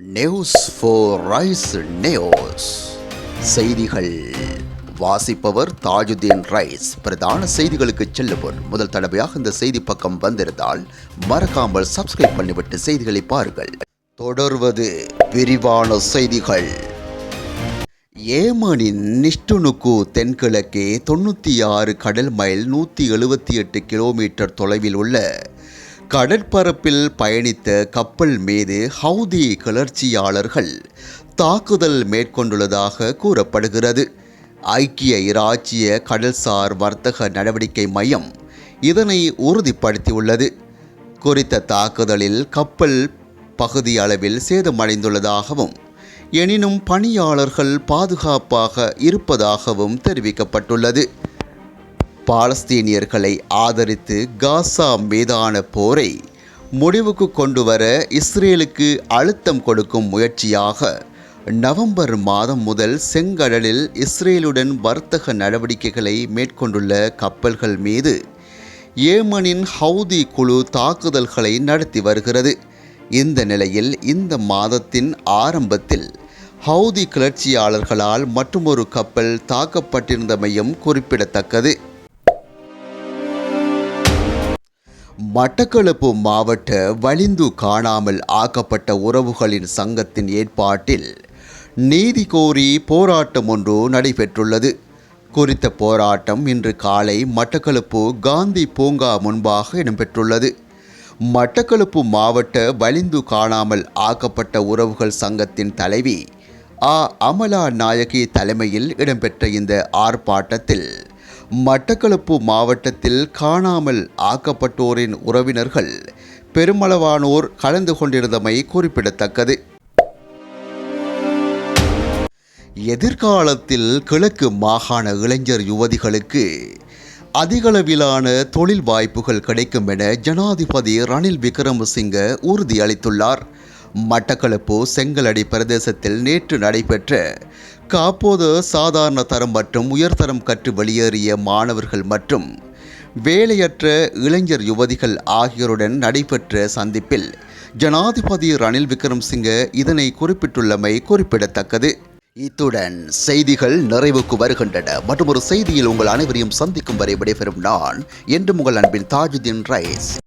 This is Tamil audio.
நியூஸ் ஃபோர் ரைஸ் நியூஸ் செய்திகள். வாசிப்பவர் தாஜுதீன் ரைஸ். பிரதான செய்திகளுக்கு செல்லுவோர். முதல் தடவையாக இந்த செய்தி பக்கம் வந்திருந்தால் மறக்காமல் சப்ஸ்கிரைப் பண்ணிவிட்டு செய்திகளை பாருங்கள். தொடர்வது விரிவான செய்திகள். ஏமனின் நிஷ்டுனுக்கு தென்கிழக்கே தொண்ணூற்றி ஆறு கடல் மைல் நூற்றி எழுபத்தி எட்டு கிலோமீட்டர் தொலைவில் உள்ள கடற்பரப்பில் பயணித்த கப்பல் மீது ஹவுதி கிளர்ச்சியாளர்கள் தாக்குதல் மேற்கொண்டுள்ளதாக கூறப்படுகிறது. ஐக்கிய இராச்சிய கடல்சார் வர்த்தக நடவடிக்கை மையம் இதனை உறுதிப்படுத்தியுள்ளது. குறித்த தாக்குதலில் கப்பல் பகுதி அளவில் சேதமடைந்துள்ளதாகவும் எனினும் பணியாளர்கள் பாதுகாப்பாக இருப்பதாகவும் தெரிவிக்கப்பட்டுள்ளது. பாலஸ்தீனியர்களை ஆதரித்து காசா மீதான போரை முடிவுக்கு கொண்டு வர இஸ்ரேலுக்கு அழுத்தம் கொடுக்கும் முயற்சியாக நவம்பர் மாதம் முதல் செங்கடலில் இஸ்ரேலுடன் வர்த்தக நடவடிக்கைகளை மேற்கொண்டுள்ள கப்பல்கள் மீது ஏமனின் ஹவுதி குழு தாக்குதல்களை நடத்தி வருகிறது. இந்த நிலையில் இந்த மாதத்தின் ஆரம்பத்தில் ஹவுதி கிளர்ச்சியாளர்களால் மற்றொரு கப்பல் தாக்கப்பட்டிருந்தமையும் குறிப்பிடத்தக்கது. மட்டக்களப்பு மாவட்ட வலிந்து காணாமல் ஆக்கப்பட்ட உறவுகளின் சங்கத்தின் ஏற்பாட்டில் நீதி கோரி போராட்டம் ஒன்று நடைபெற்றுள்ளது. குறித்த போராட்டம் இன்று காலை மட்டக்களப்பு காந்தி பூங்கா முன்பாக இடம்பெற்றுள்ளது. மட்டக்களப்பு மாவட்ட வலிந்து காணாமல் ஆக்கப்பட்ட உறவுகள் சங்கத்தின் தலைவி ஆ அமலா நாயகி தலைமையில் இடம்பெற்ற இந்த ஆர்ப்பாட்டத்தில் மட்டக்களப்பு மாவட்டத்தில் காணாமல் ஆக்கப்பட்டோரின் உறவினர்கள். பெருமளவானோர் கலந்து கொண்டிருந்தமை குறிப்பிடத்தக்கது. எதிர்காலத்தில் கிழக்கு மாகாண இளைஞர் யுவதிகளுக்கு அதிகளவிலான தொழில் வாய்ப்புகள் கிடைக்கும் என ஜனாதிபதி ரணில் விக்ரமசிங்க உறுதியளித்துள்ளார். மட்டக்களப்பு செங்கலடி பிரதேசத்தில் நேற்று நடைபெற்ற காப்போது சாதாரண தரம் மற்றும் உயர்தரம் கற்று வெளியேறிய மாணவர்கள் மற்றும் வேலையற்ற இளைஞர் யுவதிகள் ஆகியோருடன் நடைபெற்ற சந்திப்பில் ஜனாதிபதி ரணில் விக்ரம்சிங்க இதனை குறிப்பிட்டுள்ளமை குறிப்பிடத்தக்கது. இத்துடன் செய்திகள் நிறைவுக்கு வருகின்றன. மற்றும் ஒரு செய்தியில் உங்கள் அனைவரையும் சந்திக்கும் வரை விடைபெறும் நான் என்று உங்கள் அன்பின் தாஜுதீன் ரைஸ்.